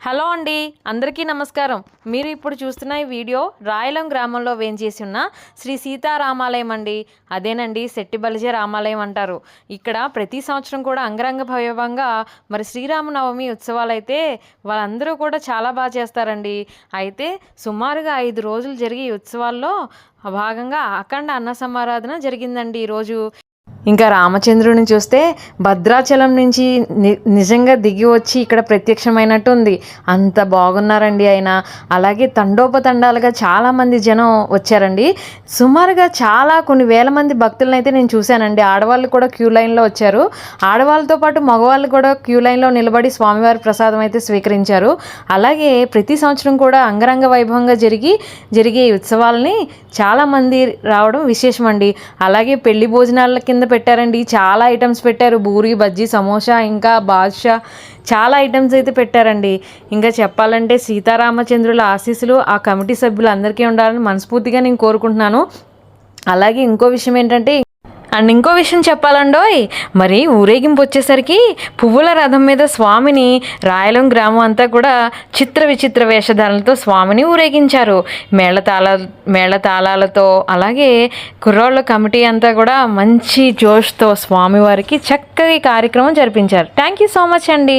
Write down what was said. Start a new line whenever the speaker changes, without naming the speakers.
Hello అండి అందరికీ నమస్కారం. మీరు ఇప్పుడు చూస్తున్న ఈ వీడియో రాయలం గ్రామంలో వేంచేసి ఉన్న శ్రీ సీతారామాలయం అండి. అదేనండి శెట్టిబలిజ రామాలయం అంటారు. ఇక్కడ ప్రతి సంవత్సరం కూడా అంగరంగ భవ్యంగా మరి శ్రీరామనవమి ఉత్సవాలు అయితే వాళ్ళందరూ కూడా చాలా బాగా చేస్తారండి. అయితే సుమారుగా ఐదు రోజులు జరిగే ఈ ఉత్సవాల్లో భాగంగా అఖండ అన్న సమారాధన జరిగిందండి ఈరోజు. ఇంకా రామచంద్రుని చూస్తే భద్రాచలం నుంచి ని నిజంగా దిగి వచ్చి ఇక్కడ ప్రత్యక్షమైనట్టు ఉంది. అంత బాగున్నారండి ఆయన. అలాగే తండోపతండాలుగా చాలామంది జనం వచ్చారండి. సుమారుగా చాలా కొన్ని వేల మంది భక్తులను అయితే నేను చూశానండి. ఆడవాళ్ళు కూడా క్యూ లైన్లో వచ్చారు. ఆడవాళ్ళతో పాటు మగవాళ్ళు కూడా క్యూ లైన్లో నిలబడి స్వామివారి ప్రసాదం అయితే స్వీకరించారు. అలాగే ప్రతి సంవత్సరం కూడా అంగరంగ వైభవంగా జరిగి జరిగే ఉత్సవాలని చాలామంది రావడం విశేషమండి. అలాగే పెళ్ళి భోజనాల కింద పెట్టారండి. చాలా ఐటమ్స్ పెట్టారు. బూరి బజ్జీ సమోసా ఇంకా బాద్షా చాలా ఐటమ్స్ అయితే పెట్టారండి. ఇంకా చెప్పాలంటే సీతారామచంద్రుల ఆశీస్సులు ఆ కమిటీ సభ్యులందరికీ ఉండాలని మనస్ఫూర్తిగా నేను కోరుకుంటున్నాను. అలాగే ఇంకో విషయం ఏంటంటే అండ్ ఇంకో విషయం చెప్పాలండోయ్ మరి ఊరేగింపు వచ్చేసరికి పువ్వుల రథం మీద స్వామిని రాయలం గ్రామం అంతా కూడా చిత్ర విచిత్ర వేషధారణలతో స్వామిని ఊరేగించారు. మేళతాళ మేళతాళాలతో అలాగే కుర్రోళ్ళ కమిటీ అంతా కూడా మంచి జోష్తో స్వామివారికి చక్కగా కార్యక్రమం జరిపించారు. థ్యాంక్ యూ సో మచ్ అండి.